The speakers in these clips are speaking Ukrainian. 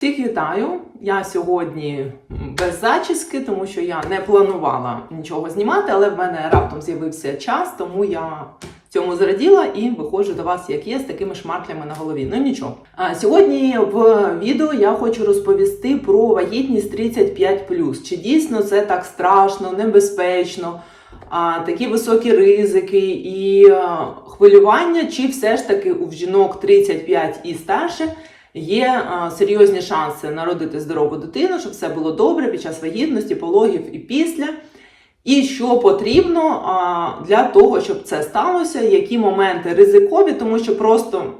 Всіх вітаю! Я сьогодні без зачіски, тому що я не планувала нічого знімати, але в мене раптом з'явився час, тому я цьому зраділа і виходжу до вас, як є, з такими шмарклями на голові. Ну нічого. Сьогодні в відео я хочу розповісти про вагітність 35+. Чи дійсно це так страшно, небезпечно? такі високі ризики і хвилювання, чи все ж таки у жінок 35 і старше є серйозні шанси народити здорову дитину, щоб все було добре під час вагітності, пологів і після. І що потрібно для того, щоб це сталося, які моменти ризикові, тому що просто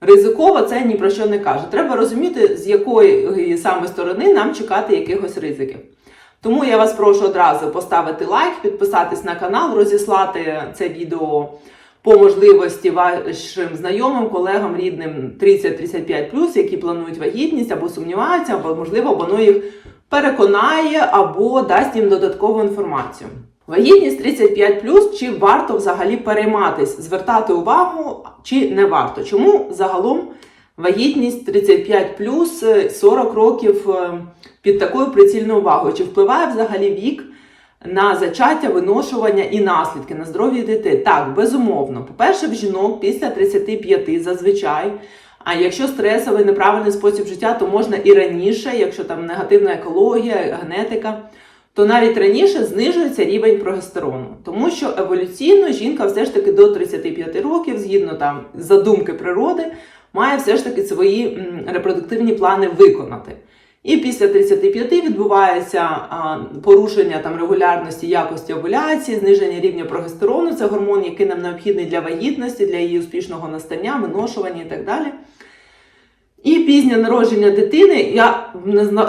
ризиково це ні про що не каже. Треба розуміти, з якої саме сторони нам чекати якихось ризиків. Тому я вас прошу одразу поставити лайк, підписатись на канал, розіслати це відео по можливості вашим знайомим, колегам, рідним 30-35+, які планують вагітність або сумніваються, або можливо воно їх переконає або дасть їм додаткову інформацію. Вагітність 35+, чи варто взагалі перейматись, звертати увагу, чи не варто? Чому загалом вагітність 35+, 40 років е, під такою прицільною увагою? Чи впливає взагалі вік на зачаття, виношування і наслідки на здоров'я дітей? Так, безумовно. По-перше, в жінок після 35 зазвичай. А якщо стресовий неправильний спосіб життя, то можна і раніше, якщо там негативна екологія, генетика, то навіть раніше знижується рівень прогестерону. Тому що еволюційно жінка все ж таки до 35 років, згідно там задумки природи, має все ж таки свої репродуктивні плани виконати. І після 35 відбувається порушення там регулярності якості овуляції, зниження рівня прогестерону, це гормон, який нам необхідний для вагітності, для її успішного настання, виношування і так далі. І пізнє народження дитини, я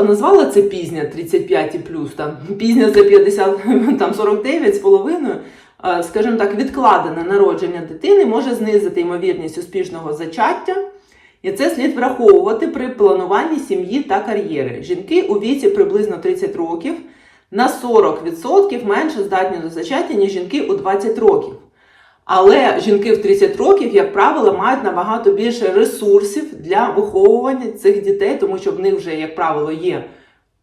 назвала це пізня 35 і плюс, там пізня це 50, там 49 з половиною. Скажімо так, відкладене народження дитини може знизити ймовірність успішного зачаття, і це слід враховувати при плануванні сім'ї та кар'єри. Жінки у віці приблизно 30 років на 40% менше здатні до зачаття, ніж жінки у 20 років. Але жінки в 30 років, як правило, мають набагато більше ресурсів для виховування цих дітей, тому що в них вже, як правило, є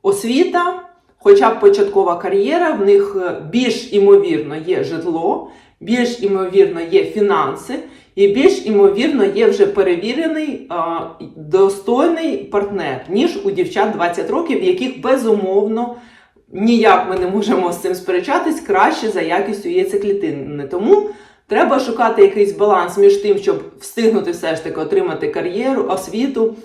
освіта, хоча б початкова кар'єра, в них е, більш імовірно є житло, більш імовірно є фінанси, і більш імовірно є вже перевірений а, достойний партнер, ніж у дівчат 20 років, яких безумовно ніяк ми не можемо з цим сперечатись краще за якістю яйцеклітини. Тому треба шукати якийсь баланс між тим, щоб встигнути все ж таки отримати кар'єру, освіту,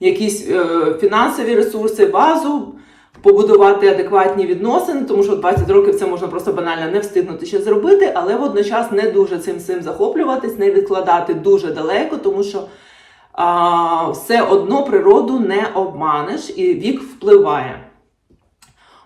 якісь е, фінансові ресурси, базу, побудувати адекватні відносини, тому що 20 років це можна просто банально не встигнути ще зробити, але водночас не дуже цим всім захоплюватись, не відкладати дуже далеко, тому що а, все одно природу не обманеш і вік впливає.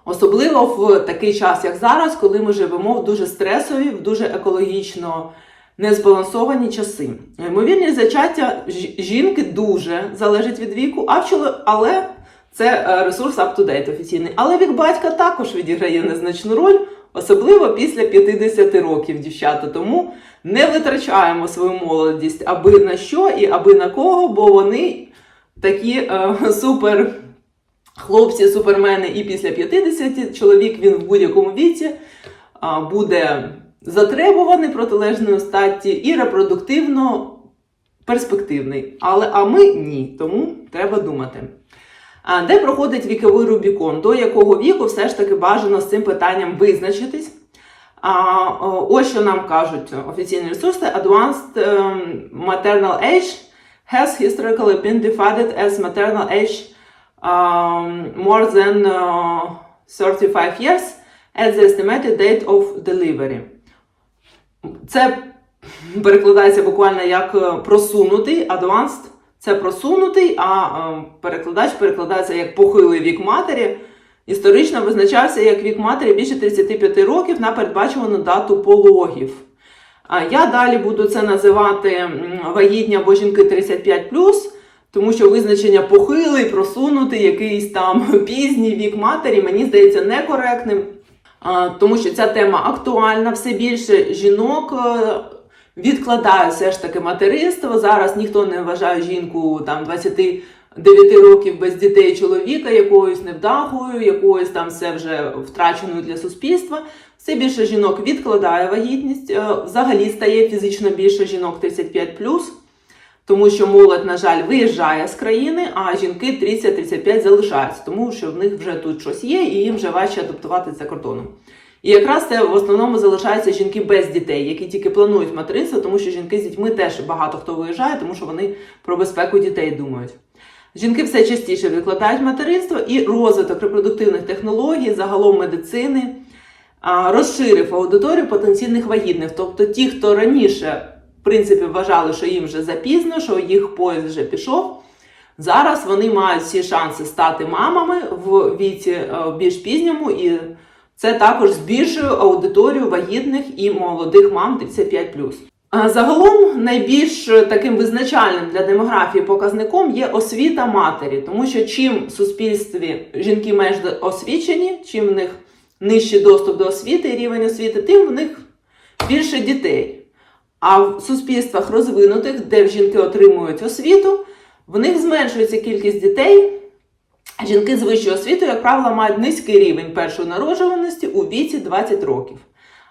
Особливо в такий час, як зараз, коли ми живемо в дуже стресові, в дуже екологічно незбалансовані часи. Ймовірність зачаття жінки дуже залежить від віку, а але це е, ресурс up-to-date офіційний. Але вік батька також відіграє незначну роль, особливо після 50 років, дівчата. Тому не витрачаємо свою молодість аби на що і аби на кого, бо вони такі е, супер хлопці, супермени і після 50 чоловік він в будь-якому віці а, буде затребуваний протилежною статті і репродуктивно перспективний. Але а ми ні, тому треба думати. Де проходить віковий Рубікон? До якого віку все ж таки бажано з цим питанням визначитись? А, ось що нам кажуть офіційні ресурси: Advanced ем, maternal age has historically been divided as maternal age um, more than uh, 35 years at the estimated date of delivery. Це перекладається буквально як е, просунутий, advanced це просунутий, а е, перекладач перекладається як похилий вік матері. Історично визначався як вік матері більше 35 років на передбачувану дату пологів. Я далі буду це називати вагітні або жінки 35+, тому що визначення похилий, просунутий, якийсь там пізній вік матері, мені здається некоректним. Тому що ця тема актуальна, все більше жінок відкладає все ж таки материнство. Зараз ніхто не вважає жінку там 20 9 років без дітей чоловіка, якоюсь невдахою, якоюсь там все вже втраченою для суспільства. Все більше жінок відкладає вагітність, е, взагалі стає фізично більше жінок 35+, тому що молодь, на жаль, виїжджає з країни, а жінки 30-35 залишаються, тому що в них вже тут щось є, і їм вже важче адаптуватися за кордоном. І якраз це в основному залишаються жінки без дітей, які тільки планують материнство, тому що жінки з дітьми теж багато хто виїжджає, тому що вони про безпеку дітей думають. Жінки все частіше відкладають материнство і розвиток репродуктивних технологій, загалом медицини, розширив аудиторію потенційних вагітних. Тобто ті, хто раніше, в принципі, вважали, що їм вже запізно, що їх поїзд вже пішов. Зараз вони мають всі шанси стати мамами в віці е, більш пізньому, і це також збільшує аудиторію вагітних і молодих мам 35+. А Загалом найбільш таким визначальним для демографії показником є освіта матері, тому що чим в суспільстві жінки менш освічені, чим в них нижчий доступ до освіти рівень освіти, тим в них більше дітей. А в суспільствах розвинутих, де жінки отримують освіту, в них зменшується кількість дітей. Жінки з вищою освітою, як правило, мають низький рівень першої народжуваності у віці 20 років.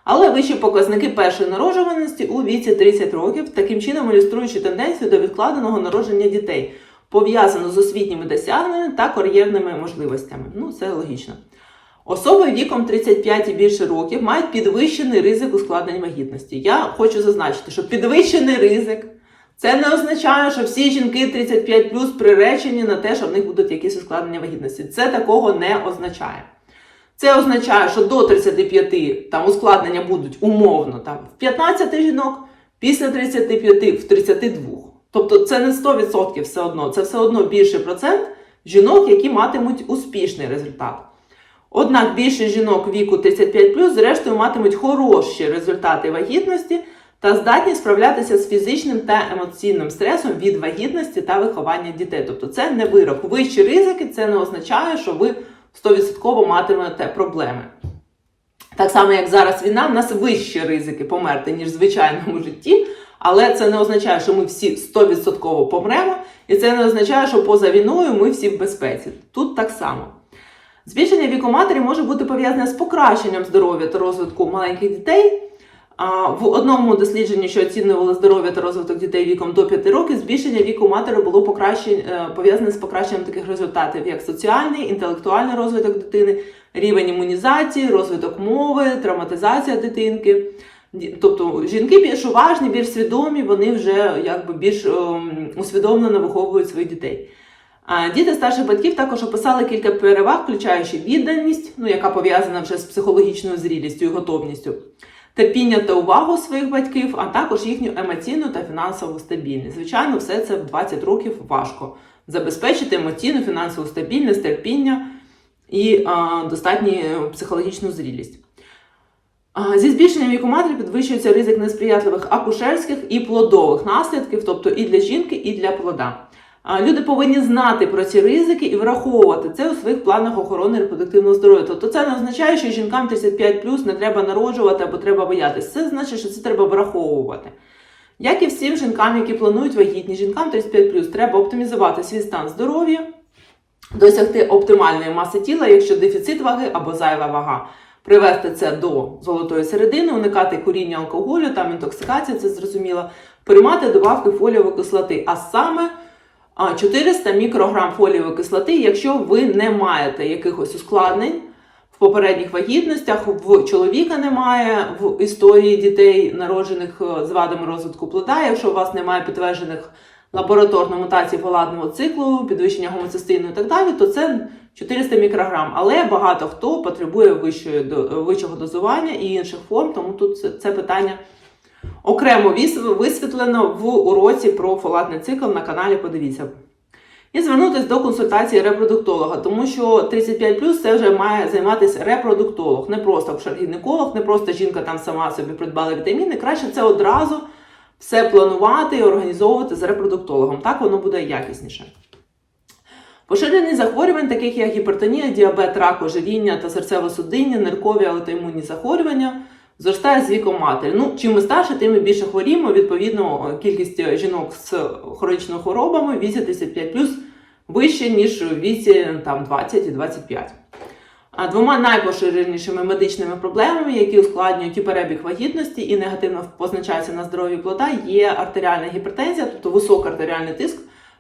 Але вищі показники першої народжуваності у віці 30 років, таким чином ілюструючи тенденцію до відкладеного народження дітей, пов'язану з освітніми досягненнями та кар'єрними можливостями. Ну, це логічно. Особи віком 35 і більше років мають підвищений ризик ускладнень вагітності. Я хочу зазначити, що підвищений ризик це не означає, що всі жінки 35 плюс приречені на те, що в них будуть якісь ускладнення вагітності. Це такого не означає. Це означає, що до 35 там ускладнення будуть умовно там, в 15 жінок, після 35 в 32. Тобто це не 100% все одно, це все одно більший процент жінок, які матимуть успішний результат. Однак більше жінок віку 35 зрештою матимуть хороші результати вагітності та здатні справлятися з фізичним та емоційним стресом від вагітності та виховання дітей. Тобто це не вирок. Вищі ризики це не означає, що ви 100% матимете проблеми. Так само, як зараз війна, в нас вищі ризики померти, ніж в звичайному житті. Але це не означає, що ми всі 100% помремо, і це не означає, що поза війною ми всі в безпеці. Тут так само. Збільшення віку матері може бути пов'язане з покращенням здоров'я та розвитку маленьких дітей. В одному дослідженні, що оцінювало здоров'я та розвиток дітей віком до 5 років, збільшення віку матері було е, пов'язане з покращенням таких результатів, як соціальний, інтелектуальний розвиток дитини, рівень імунізації, розвиток мови, травматизація дитинки. Тобто жінки більш уважні, більш свідомі, вони вже якби більш ем, усвідомлено виховують своїх дітей. Діти старших батьків також описали кілька переваг, включаючи відданість, ну яка пов'язана вже з психологічною зрілістю і готовністю, та увагу своїх батьків, а також їхню емоційну та фінансову стабільність. Звичайно, все це в 20 років важко забезпечити емоційну, фінансову стабільність, терпіння і а, достатню психологічну зрілість. Зі збільшенням віку матері підвищується ризик несприятливих акушерських і плодових наслідків, тобто і для жінки, і для плода. Люди повинні знати про ці ризики і враховувати це у своїх планах охорони репродуктивного здоров'я. Тобто це не означає, що жінкам 35 не треба народжувати або треба боятися. Це значить, що це треба враховувати. Як і всім жінкам, які планують вагітність, жінкам 35 треба оптимізувати свій стан здоров'я, досягти оптимальної маси тіла, якщо дефіцит ваги або зайва вага. Привести це до золотої середини, уникати куріння алкоголю, там інтоксикація, це зрозуміло, приймати добавки фолієвої кислоти, а саме 400 мікрограм фолієвої кислоти, якщо ви не маєте якихось ускладнень в попередніх вагітностях, в чоловіка немає в історії дітей, народжених е, з вадами розвитку плода, якщо у вас немає підтверджених лабораторно мутацій фоладного циклу, підвищення гомоцистину і так далі, то це 400 мікрограм. Але багато хто потребує вищої, вищого дозування і інших форм, тому тут це питання окремо висвітлено в уроці про фолатний цикл на каналі. Подивіться. І звернутися до консультації репродуктолога, тому що 35 це вже має займатися репродуктолог, не просто акушер-гінеколог, не просто жінка там сама собі придбала вітаміни. Краще це одразу все планувати і організовувати з репродуктологом. Так воно буде якісніше. Поширені захворювань, таких як гіпертонія, діабет, рак, ожиріння та серцево-судинні, ниркові аутоімунні захворювання, зростає з віком матері. Ну, чим ми старше, тим ми більше хворіємо. Відповідно, кількість жінок з хронічними хворобами в віці 35 вище, ніж у віці там, 20 і 25. А Двома найпоширенішими медичними проблемами, які ускладнюють і перебіг вагітності і негативно позначаються на здоров'ї плода, є артеріальна гіпертензія, тобто високий артеріальний тиск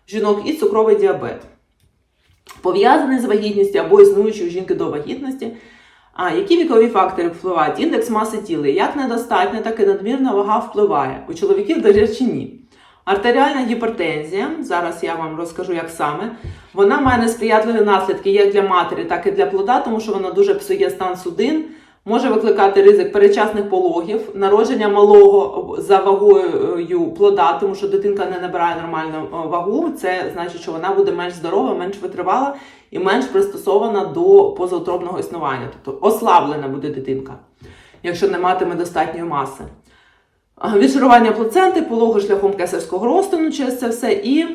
жінок і цукровий діабет. Пов'язаний з вагітністю або існуючий у жінки до вагітності. А які вікові фактори впливають? Індекс маси тіла, як недостатня, так і надмірна вага впливає. У чоловіків, до речі, ні. Артеріальна гіпертензія, зараз я вам розкажу, як саме, вона має несприятливі наслідки як для матері, так і для плода, тому що вона дуже псує стан судин, може викликати ризик перечасних пологів, народження малого за вагою плода, тому що дитинка не набирає нормальну е, вагу. Це значить, що вона буде менш здорова, менш витривала і менш пристосована до позаутробного існування, тобто ослаблена буде дитинка, якщо не матиме достатньої маси. А, Відшарування плаценти, пологи шляхом кесарського розтину через це все і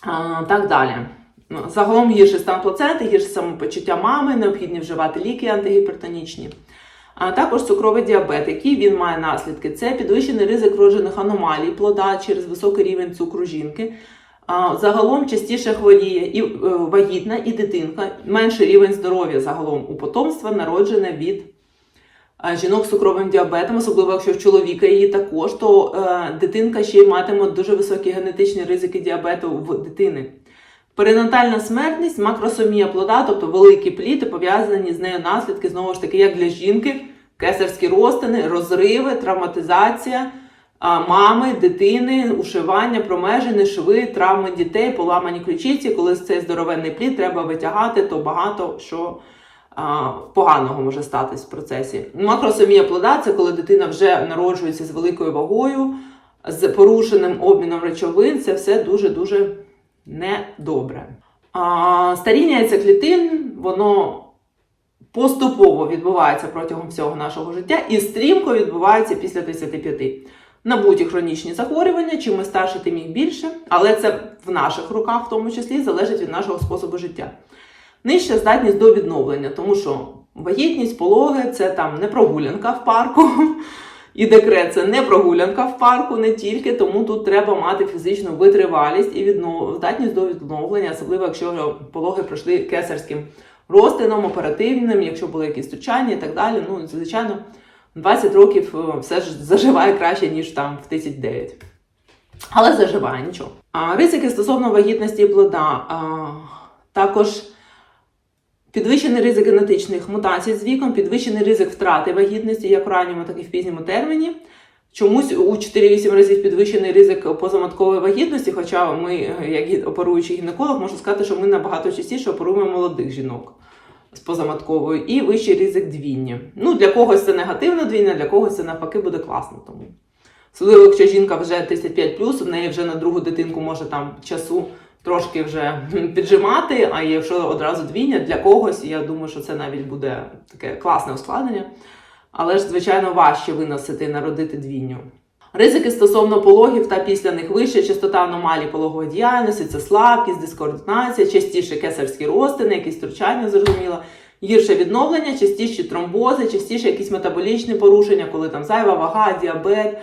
а, так далі. Ну, Загалом гірший стан плаценти, гірше самопочуття мами, необхідні вживати ліки антигіпертонічні. А також цукровий діабет, який він має наслідки. Це підвищений ризик вроджених аномалій плода через високий рівень цукру жінки. Загалом частіше хворіє і е, вагітна, і дитинка, менший рівень здоров'я загалом у потомства народжене від е, жінок з цукровим діабетом, особливо якщо в чоловіка її також, то е, дитинка ще й матиме дуже високі генетичні ризики діабету в дитини. Перинатальна смертність, макросомія плода, тобто великі пліти, пов'язані з нею наслідки, знову ж таки, як для жінки, кесарські розтини, розриви, травматизація мами, дитини, ушивання, промежини, шви, травми дітей, поламані ключиці. Коли цей здоровенний плід треба витягати, то багато що поганого може статись в процесі. Макросомія плода це коли дитина вже народжується з великою вагою, з порушеним обміном речовин. Це все дуже-дуже недобре. А, старіння яйцеклітин, воно поступово відбувається протягом всього нашого життя і стрімко відбувається після 35. Набуті хронічні захворювання, чим ми старше, тим їх більше, але це в наших руках, в тому числі, залежить від нашого способу життя. Нижча здатність до відновлення, тому що вагітність, пологи це там не прогулянка в парку. І декрет це не прогулянка в парку, не тільки, тому тут треба мати фізичну витривалість і віднов... здатність до відновлення, особливо якщо пологи пройшли кесарським розтином, оперативним, якщо були якісь втручання і так далі. Ну, звичайно, 20 років е, все ж заживає краще, ніж там в 39. Але заживає нічого. А ризики стосовно вагітності плода. А, також Підвищений ризик генетичних мутацій з віком, підвищений ризик втрати вагітності як в ранньому, так і в пізньому терміні. Чомусь у 4-8 разів підвищений ризик позаматкової вагітності, хоча ми, як оперуючий гінеколог, можу сказати, що ми набагато частіше оперуємо молодих жінок з позаматковою і вищий ризик двійня. Ну, для когось це негативне двійня, для когось це навпаки буде класно. Тому. Особливо, якщо жінка вже 35, в неї вже на другу дитинку може там часу трошки вже піджимати, а якщо одразу двійня для когось, я думаю, що це навіть буде таке класне ускладнення. Але ж, звичайно, важче виносити народити двійню. Ризики стосовно пологів та після них вища частота аномалій пологової діяльності, це слабкість, дискоординація, частіше кесарські розтини, якісь втручання, зрозуміло, гірше відновлення, частіші тромбози, частіше якісь метаболічні порушення, коли там зайва вага, діабет,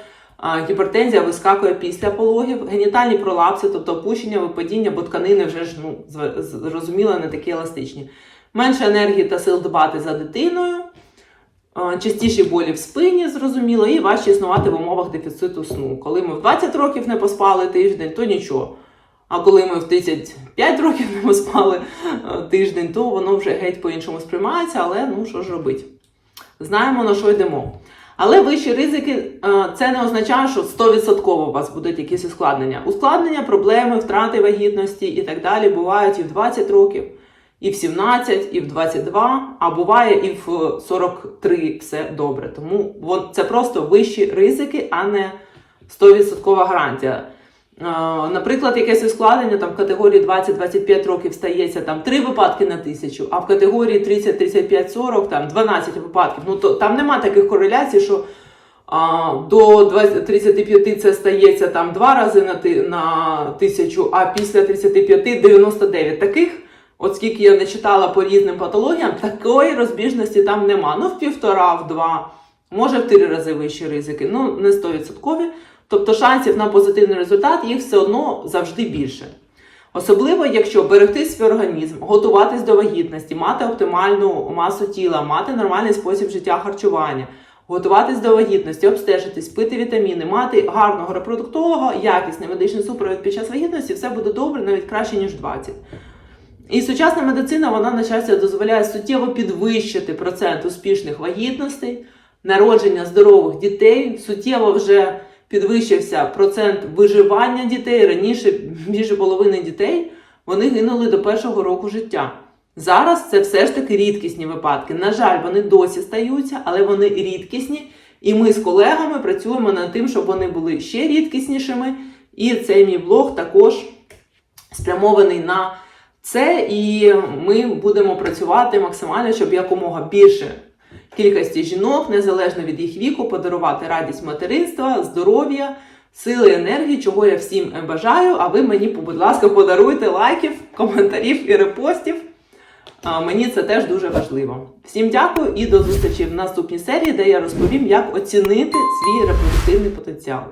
Гіпертензія вискакує після пологів, генітальні пролапси, тобто опущення, випадіння, бо тканини вже ж ну, зрозуміло, не такі еластичні. Менше енергії та сил дбати за дитиною, частіші болі в спині, зрозуміло, і важче існувати в умовах дефіциту сну. Коли ми в 20 років не поспали тиждень, то нічого. А коли ми в 35 років не поспали тиждень, то воно вже геть по-іншому сприймається, але ну що ж робити? Знаємо, на що йдемо. Але вищі ризики е, це не означає, що 100% у вас будуть якісь ускладнення. Ускладнення, проблеми, втрати вагітності і так далі бувають і в 20 років, і в 17, і в 22, а буває і в 43 все добре. Тому це просто вищі ризики, а не 100% гарантія. Наприклад, якесь ускладнення там в категорії 20-25 років стається там 3 випадки на тисячу, а в категорії 30-35-40 там 12 випадків. Ну то там нема таких кореляцій, що а, до 20, 35 це стається там 2 рази на на тисячу, а після 35 99. Таких, от скільки я не читала по різним патологіям, такої розбіжності там нема. Ну, в півтора, в два, може в три рази вищі ризики, ну не 100%. Тобто шансів на позитивний результат їх все одно завжди більше. Особливо, якщо берегти свій організм, готуватись до вагітності, мати оптимальну масу тіла, мати нормальний спосіб життя харчування, готуватись до вагітності, обстежитись, пити вітаміни, мати гарного репродуктолога, якісний медичний супровід під час вагітності, все буде добре, навіть краще, ніж 20. І сучасна медицина, вона на щастя дозволяє суттєво підвищити процент успішних вагітностей, народження здорових дітей, суттєво вже підвищився процент виживання дітей. Раніше більше половини дітей вони гинули до першого року життя. Зараз це все ж таки рідкісні випадки. На жаль, вони досі стаються, але вони рідкісні. І ми з колегами працюємо над тим, щоб вони були ще рідкіснішими. І цей мій блог також спрямований на це. І ми будемо працювати максимально, щоб якомога більше кількості жінок, незалежно від їх віку, подарувати радість материнства, здоров'я, сили, енергії, чого я всім бажаю. А ви мені, будь ласка, подаруйте лайків, коментарів і репостів. Мені це теж дуже важливо. Всім дякую і до зустрічі в наступній серії, де я розповім, як оцінити свій репродуктивний потенціал.